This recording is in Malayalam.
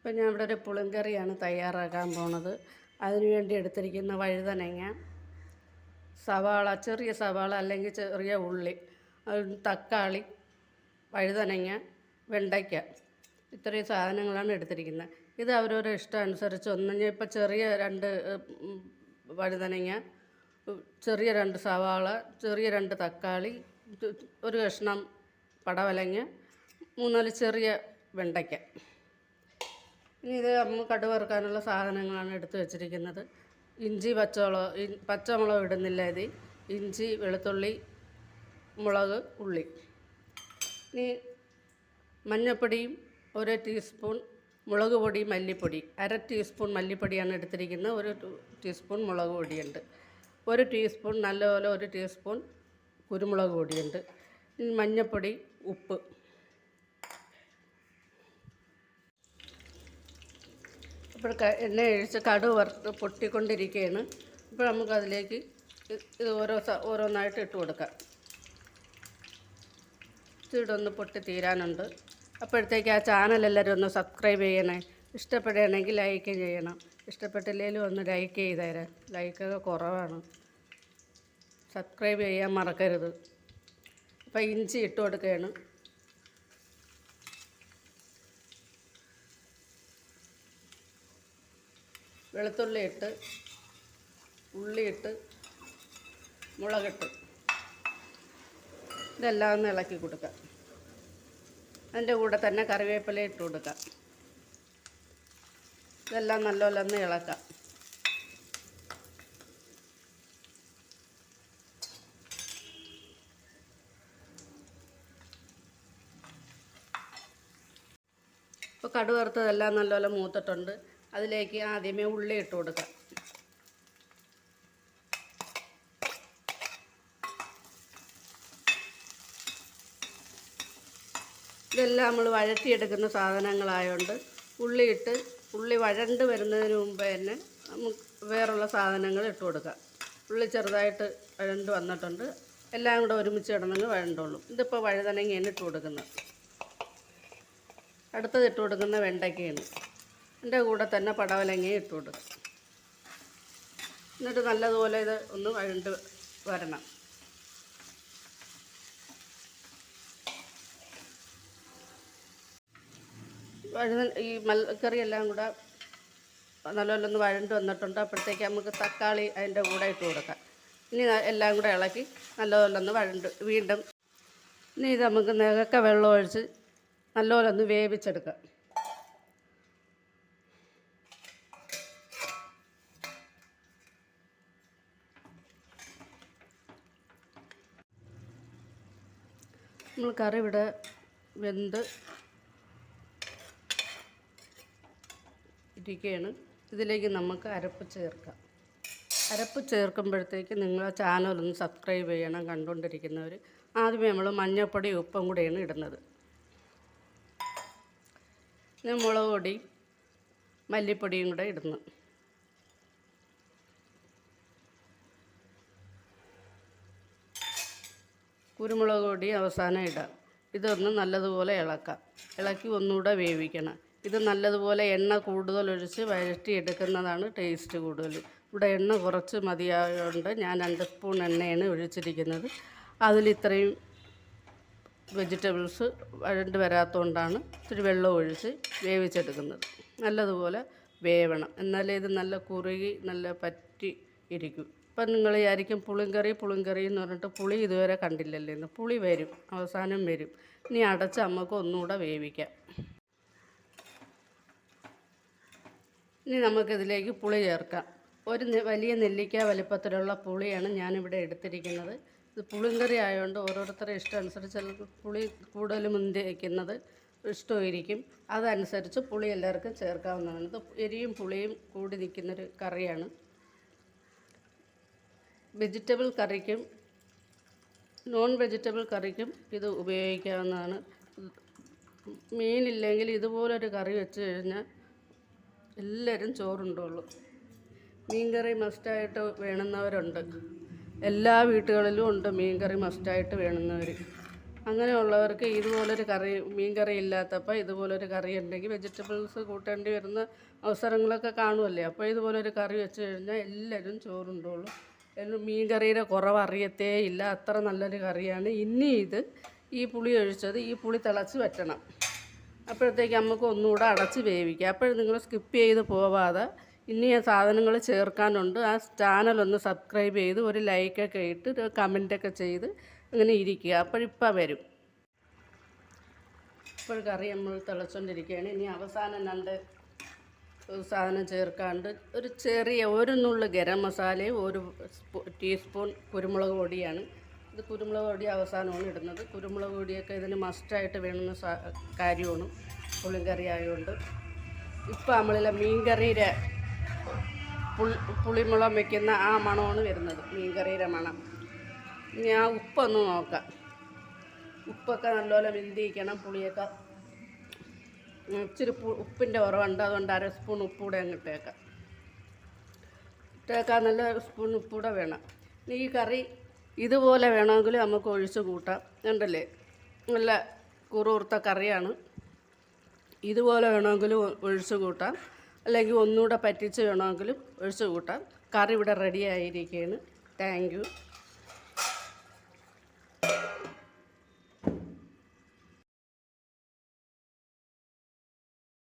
ഇപ്പം ഞാൻ ഇവിടെ ഒരു പുളിങ്കറിയാണ് തയ്യാറാക്കാൻ പോണത്. അതിനുവേണ്ടി എടുത്തിരിക്കുന്ന വഴുതനങ്ങ സവാള ചെറിയ സവാള അല്ലെങ്കിൽ ചെറിയ ഉള്ളി തക്കാളി വഴുതനങ്ങ വെണ്ടയ്ക്ക. ഇത്രയും സാധനങ്ങളാണ് എടുത്തിരിക്കുന്നത്. ഇത് അവരവരുടെ ഇഷ്ടം അനുസരിച്ച് ഒന്നും ഇപ്പം ചെറിയ രണ്ട് വഴുതനങ്ങ ചെറിയ രണ്ട് സവാള ചെറിയ രണ്ട് തക്കാളി ഒരു കഷ്ണം പടവലങ്ങ മൂന്നാൽ ചെറിയ വെണ്ടയ്ക്ക. ഇനി ഇത് നമ്മൾ കടുക് വറുക്കാനുള്ള സാധനങ്ങളാണ് എടുത്തു വെച്ചിരിക്കുന്നത്. ഇഞ്ചി പച്ചമുളക് പച്ചമുളക് ഇടുന്നില്ല ഇത്. ഇഞ്ചി വെളുത്തുള്ളി മുളക് ഉള്ളി. ഇനി മഞ്ഞൾപ്പൊടിയും ഒരു ടീസ്പൂൺ മുളക് പൊടി മല്ലിപ്പൊടി. അര ടീസ്പൂൺ മല്ലിപ്പൊടിയാണ് എടുത്തിരിക്കുന്നത്. ഒരു ടീസ്പൂൺ മുളക് പൊടിയുണ്ട്. ഒരു ടീസ്പൂൺ നല്ലപോലെ ഒരു ടീസ്പൂൺ കുരുമുളക് പൊടിയുണ്ട്. മഞ്ഞൾപ്പൊടി ഉപ്പ്. ഇപ്പോൾ എണ്ണ ഒഴിച്ച് കടുക് വറുത്ത് പൊട്ടിക്കൊണ്ടിരിക്കുകയാണ്. ഇപ്പോൾ നമുക്കതിലേക്ക് ഇത് ഓരോ ഓരോന്നായിട്ട് ഇട്ട് കൊടുക്കാം. ഇതൊന്ന് പൊട്ടി തീരാനുണ്ട്. അപ്പോഴത്തേക്ക് ആ ചാനൽ എല്ലാവരും ഒന്ന് സബ്സ്ക്രൈബ് ചെയ്യണേ. ഇഷ്ടപ്പെടുകയാണെങ്കിൽ ലൈക്ക് ചെയ്യണം. ഇഷ്ടപ്പെട്ടില്ലെങ്കിലും ഒന്ന് ലൈക്ക് ചെയ്തേരെ ലൈക്കൊക്കെ കുറവാണ്. സബ്സ്ക്രൈബ് ചെയ്യാൻ മറക്കരുത്. അപ്പോൾ ഇഞ്ചി ഇട്ട് കൊടുക്കുകയാണ്. വെളുത്തുള്ളി ഇട്ട് ഉള്ളിയിട്ട് മുളകിട്ട് ഇതെല്ലാം ഒന്ന് ഇളക്കി കൊടുക്കാം അതിന്റെ കൂടെ തന്നെ കറിവേപ്പില ഇട്ട് കൊടുക്കാം ഇതെല്ലാം നല്ലപോലെ ഒന്ന് ഇളക്കാം ഇപ്പോൾ കടുവറുത്തതെല്ലാം നല്ലപോലെ മൂത്തിട്ടുണ്ട്. അതിലേക്ക് ആദ്യമേ ഉള്ളി ഇട്ട് കൊടുക്കാം. ഇതെല്ലാം നമ്മൾ വഴറ്റിയെടുക്കുന്ന സാധനങ്ങളായതുകൊണ്ട് ഉള്ളിയിട്ട് ഉള്ളി വഴണ്ട് വരുന്നതിന് മുമ്പ് തന്നെ നമുക്ക് വേറുള്ള സാധനങ്ങൾ ഇട്ട് കൊടുക്കാം. ഉള്ളി ചെറുതായിട്ട് വഴണ്ട് വന്നിട്ടുണ്ട്. എല്ലാം കൂടെ ഒരുമിച്ച് ഇടണമെങ്കിൽ വഴണ്ടുള്ളൂ ഇതിപ്പോൾ വഴുതനങ്ങയാണ് ഇട്ട് കൊടുക്കുന്നത്. അടുത്തത് ഇട്ട് കൊടുക്കുന്ന വെണ്ടയ്ക്കയാണ് എന്റെ കൂടെ തന്നെ പടവലങ്ങയും ഇട്ട് കൊടുക്കും എന്നിട്ട് നല്ലതുപോലെ ഇത് ഒന്ന് വഴണ്ട് വരണം. വഴുന്ന ഈ മൽക്കറി എല്ലാം കൂടെ നല്ലപോലെ ഒന്ന് വഴണ്ട് വന്നിട്ടുണ്ട്. അപ്പോഴത്തേക്ക് നമുക്ക് തക്കാളി അതിന്റെ കൂടെ ഇട്ട് കൊടുക്കാം. ഇനി എല്ലാം കൂടെ ഇളക്കി നല്ലപോലെ ഒന്ന് വഴണ്ട് വീണ്ടും. ഇനി ഇത് നമുക്ക് നികക്ക വെള്ളം ഒഴിച്ച് നല്ലപോലെ ഒന്ന് വേവിച്ചെടുക്കാം. നമ്മൾ കറി ഇവിടെ വെന്ത് ഇരിക്കുകയാണ്. ഇതിലേക്ക് നമുക്ക് അരപ്പ് ചേർക്കാം. അരപ്പ് ചേർക്കുമ്പോഴത്തേക്ക് നിങ്ങൾ ചാനലൊന്ന് സബ്സ്ക്രൈബ് ചെയ്യണം കണ്ടുകൊണ്ടിരിക്കുന്നവർ ആദ്യമേ നമ്മൾ മഞ്ഞൾപ്പൊടി ഉപ്പും കൂടെയാണ് ഇടുന്നത്. മുളക് പൊടി മല്ലിപ്പൊടിയും കൂടെ ഇടുന്നു. കുരുമുളക് പൊടി അവസാനം ഇടാം. ഇതൊന്ന് നല്ലതുപോലെ ഇളക്കാം. ഇളക്കി ഒന്നുകൂടെ വേവിക്കണം. ഇത് നല്ലതുപോലെ എണ്ണ കൂടുതൽ ഒഴിച്ച് വഴറ്റിയെടുക്കുന്നതാണ് ടേസ്റ്റ് കൂടുതൽ. ഇവിടെ എണ്ണ കുറച്ച് മതിയായതുകൊണ്ട് ഞാൻ രണ്ട് സ്പൂൺ എണ്ണയാണ് ഒഴിച്ചിരിക്കുന്നത്. അതിൽ ഇത്രയും വെജിറ്റബിൾസ് വഴണ്ട് വരാത്തതുകൊണ്ടാണ് ഇത്തിരി വെള്ളം ഒഴിച്ച് വേവിച്ചെടുക്കുന്നത്. നല്ലതുപോലെ വേവണം. എന്നാലേ ഇത് നല്ല കുറുകി നല്ല പറ്റി ഇരിക്കും. ഇപ്പം നിങ്ങൾ വിചാരിക്കും പുളിങ്കറി പുളിങ്കറി എന്ന് പറഞ്ഞിട്ട് പുളി ഇതുവരെ കണ്ടില്ലല്ലേ ഇന്ന്. പുളി വരും അവസാനം വരും. ഇനി അടച്ച് നമുക്ക് ഒന്നുകൂടെ വേവിക്കാം. ഇനി നമുക്കിതിലേക്ക് പുളി ചേർക്കാം. ഒരു വലിയ നെല്ലിക്ക വലിപ്പത്തിലുള്ള പുളിയാണ് ഞാനിവിടെ എടുത്തിരിക്കുന്നത്. ഇത് പുളിങ്കറി ആയതുകൊണ്ട് ഓരോരുത്തരുടെ ഇഷ്ടം അനുസരിച്ച് പുളി കൂടുതൽ മുന്തി വയ്ക്കുന്നത് ഇഷ്ടമായിരിക്കും. അതനുസരിച്ച് പുളി എല്ലാവർക്കും ചേർക്കാവുന്നതാണ്. ഇത് എരിയും പുളിയും കൂടി നിൽക്കുന്നൊരു കറിയാണ്. വെജിറ്റബിൾ കറിക്കും നോൺ വെജിറ്റബിൾ കറിക്കും ഇത് ഉപയോഗിക്കാവുന്നതാണ്. മീനില്ലെങ്കിൽ ഇതുപോലൊരു കറി വെച്ച് കഴിഞ്ഞാൽ എല്ലാവരും ചോറുണ്ടോളൂ. മീൻകറി മസ്റ്റായിട്ട് വേണമെന്നവരുണ്ട് എല്ലാ വീട്ടുകളിലും ഉണ്ട് മീൻകറി മസ്റ്റായിട്ട് വേണമെന്നവർ അങ്ങനെയുള്ളവർക്ക് ഇതുപോലൊരു കറി മീൻകറി ഇല്ലാത്തപ്പോൾ ഇതുപോലൊരു കറി ഉണ്ടെങ്കിൽ വെജിറ്റബിൾസ് കൂട്ടേണ്ടി വരുന്ന അവസരങ്ങളൊക്കെ കാണുമല്ലേ അപ്പോൾ ഇതുപോലൊരു കറി വെച്ച് കഴിഞ്ഞാൽ എല്ലാവരും ചോറുണ്ടുള്ളൂ മീൻ കറിയുടെ കുറവ് അറിയത്തേ ഇല്ല. അത്ര നല്ലൊരു കറിയാണ്. ഇനി ഇത് ഈ പുളി ഒഴിച്ചത് ഈ പുളി തിളച്ച് വെക്കണം അപ്പോഴത്തേക്ക് നമുക്ക് ഒന്നുകൂടെ അടച്ച് വേവിക്കാം. അപ്പോഴും നിങ്ങൾ സ്കിപ്പ് ചെയ്ത് പോവാതെ ഇനി ആ സാധനങ്ങൾ ചേർക്കാനുണ്ട്. ആ ചാനലൊന്ന് സബ്സ്ക്രൈബ് ചെയ്ത് ഒരു ലൈക്കൊക്കെ ഇട്ട് ഒരു കമന്റൊക്കെ ചെയ്ത് അങ്ങനെ ഇരിക്കുക. അപ്പോഴിപ്പോൾ വരും. ഇപ്പോൾ കറി നമ്മൾ തിളച്ചുകൊണ്ടിരിക്കുകയാണ് ഇനി അവസാനം രണ്ട് സാധനം ചേർക്കാണ്ട് ഒരു ചെറിയ ഒരു നുള്ളു ഗരം മസാലയും ഒരു സ്പൂ ടീസ്പൂൺ കുരുമുളക് പൊടിയാണ്. ഇത് കുരുമുളക് പൊടി അവസാനമാണ് ഇടുന്നത്. കുരുമുളക് പൊടിയൊക്കെ ഇതിന് മസ്റ്റായിട്ട് വേണമെന്ന കാര്യമാണ്. പുളിങ്കറി ആയതുകൊണ്ട് ഇപ്പം നമ്മളിലെ മീൻകറിയുടെ പുളി പുളിമുളം വയ്ക്കുന്ന ആ മണമാണ് വരുന്നത് മീൻകറിയുടെ മണം. ഇനി ആ ഉപ്പൊന്ന് നോക്കാം. ഉപ്പൊക്കെ നല്ലപോലെ വിന്തിയിക്കണം പുളിയൊക്കെ ഇച്ചിരി ഉപ്പിന്റെ കുറവുണ്ട്. അതുകൊണ്ട് അര സ്പൂൺ ഉപ്പൂടെ അങ്ങ് ഇട്ടേക്കാം. ഇട്ടേക്കാൻ നല്ല സ്പൂൺ ഉപ്പൂടെ വേണം. ഈ കറി ഇതുപോലെ വേണമെങ്കിൽ നമുക്ക് ഒഴിച്ച് കൂട്ടാം. ഉണ്ടല്ലേ നല്ല കുറുകുറുത്ത കറിയാണ്. ഇതുപോലെ വേണമെങ്കിലും ഒ- ഒഴിച്ച് കൂട്ടാം. അല്ലെങ്കിൽ ഒന്നുകൂടെ പറ്റിച്ച് വേണമെങ്കിലും ഒഴിച്ച് കൂട്ടാം. കറി ഇവിടെ റെഡി ആയിരിക്കുകയാണ്. താങ്ക്